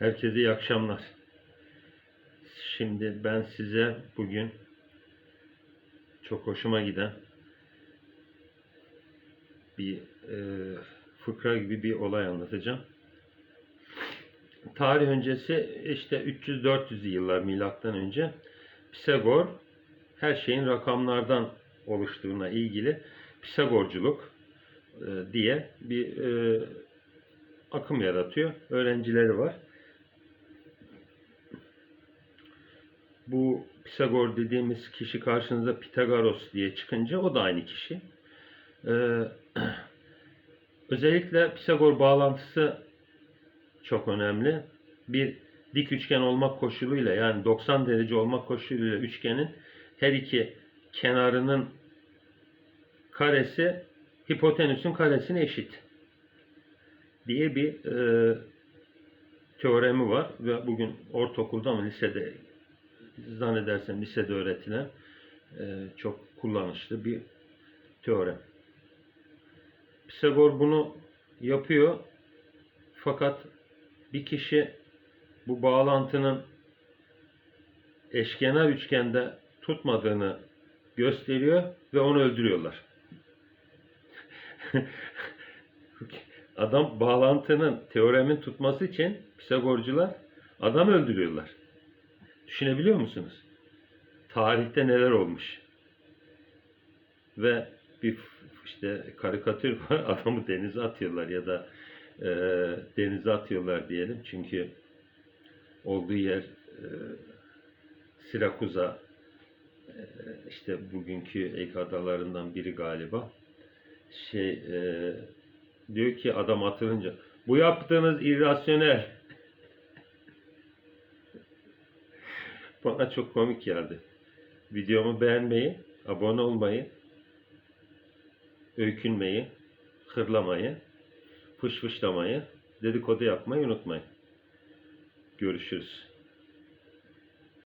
Herkese iyi akşamlar. Şimdi ben size bugün çok hoşuma giden bir e, fıkra gibi bir olay anlatacağım. Tarih öncesi işte 300-400 yıllar milattan önce Pisagor her şeyin rakamlardan oluştuğuna ilgili Pisagorculuk e, diye bir e, akım yaratıyor. Öğrencileri var. Bu Pisagor dediğimiz kişi karşınıza Pitagoras diye çıkınca o da aynı kişi. Ee, özellikle Pisagor bağlantısı çok önemli. Bir dik üçgen olmak koşuluyla yani 90 derece olmak koşuluyla üçgenin her iki kenarının karesi hipotenüsün karesine eşit diye bir e, teoremi var ve bugün ortaokulda mı lisede zannedersem lisede öğretilen e, çok kullanışlı bir teorem. Pisagor bunu yapıyor fakat bir kişi bu bağlantının eşkenar üçgende tutmadığını gösteriyor ve onu öldürüyorlar. Adam bağlantının, teoremin tutması için Pisagorcular adam öldürüyorlar. Düşünebiliyor musunuz? Tarihte neler olmuş? Ve bir işte karikatür var. Adamı denize atıyorlar ya da e, denize atıyorlar diyelim. Çünkü olduğu yer e, Sirakuza e, işte bugünkü Ege adalarından biri galiba. Şey e, diyor ki adam atılınca bu yaptığınız irrasyonel Bana çok komik geldi. Videomu beğenmeyi, abone olmayı, öykünmeyi, hırlamayı, fışfışlamayı, dedikodu yapmayı unutmayın. Görüşürüz.